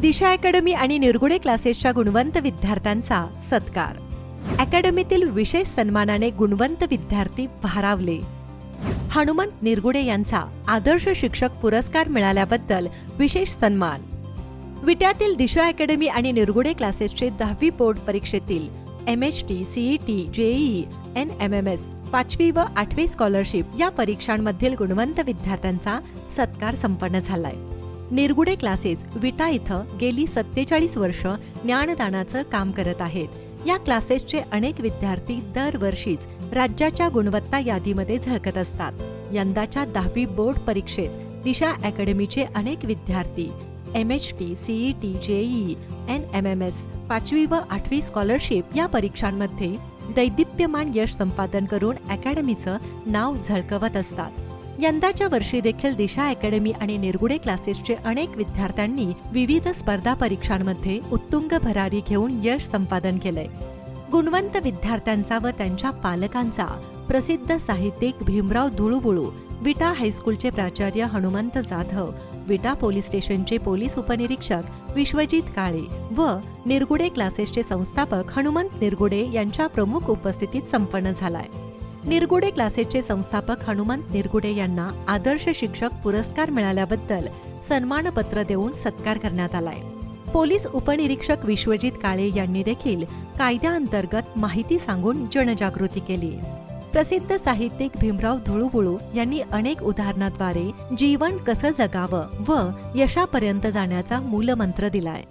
दिशा academy आणि निर्गुडे क्लासेसच्या गुणवंत विद्यार्थ्यांचा सत्कार. अकॅडमीतील विशेष सन्मानाने गुणवंत विद्यार्थी भारावले. हनुमंत निरगुडे यांचा आदर्श शिक्षक पुरस्कार मिळाल्याबद्दल विशेष सन्मान. विट्यातील दिशा अकॅडमी आणि निरगुडे क्लासेसचे दहावी बोर्ड परीक्षेतील M H T CET JEE N M M S पाचवी व आठवी स्कॉलरशिप या परीक्षांमधील गुणवंत विद्यार्थ्यांचा सत्कार संपन्न झालाय. निरगुडे क्लासेस विटा इथं गेली सत्तेचाळीस वर्ष ज्ञानदानाचं काम करत आहेत. या क्लासेसचे अनेक विद्यार्थी दरवर्षीच राज्याच्या गुणवत्ता यादीमध्ये झळकत असतात. यंदाच्या दहावी बोर्ड परीक्षेत दिशा अकॅडमीचे अनेक विद्यार्थी M H T CET JEE N M M S पाचवी व आठवी स्कॉलरशिप या परीक्षांमध्ये दैदिप्यमान यश संपादन करून अकॅडमीचं नाव झळकवत असतात. यंदाच्या वर्षी देखील दिशा अकॅडमी आणि निरगुडे क्लासेसचे अनेक विद्यार्थ्यांनी विविध स्पर्धा परीक्षांमध्ये उत्तुंग भरारी घेऊन यश संपादन केलंय. गुणवंत विद्यार्थ्यांचा व त्यांच्या पालकांचा प्रसिद्ध साहित्यिक भीमराव धुळुबुळू विटा हायस्कूलचे प्राचार्य हनुमंत जाधव विटा पोलीस स्टेशनचे पोलीस उपनिरीक्षक विश्वजित काळे व निरगुडे क्लासेसचे संस्थापक हनुमंत निरगुडे यांच्या प्रमुख उपस्थितीत संपन्न झालाय. निरगुडे क्लासेसचे संस्थापक हनुमंत निरगुडे यांना आदर्श शिक्षक पुरस्कार मिळाल्याबद्दल सन्मानपत्र देऊन सत्कार करण्यात आलाय. पोलीस उपनिरीक्षक विश्वजित काळे यांनी देखील कायद्याअंतर्गत माहिती सांगून जनजागृती केली. प्रसिद्ध साहित्यिक भीमराव धुळुबुळू यांनी अनेक उदाहरणाद्वारे जीवन कसं जगावं व यशापर्यंत जाण्याचा मूलमंत्र दिलाय.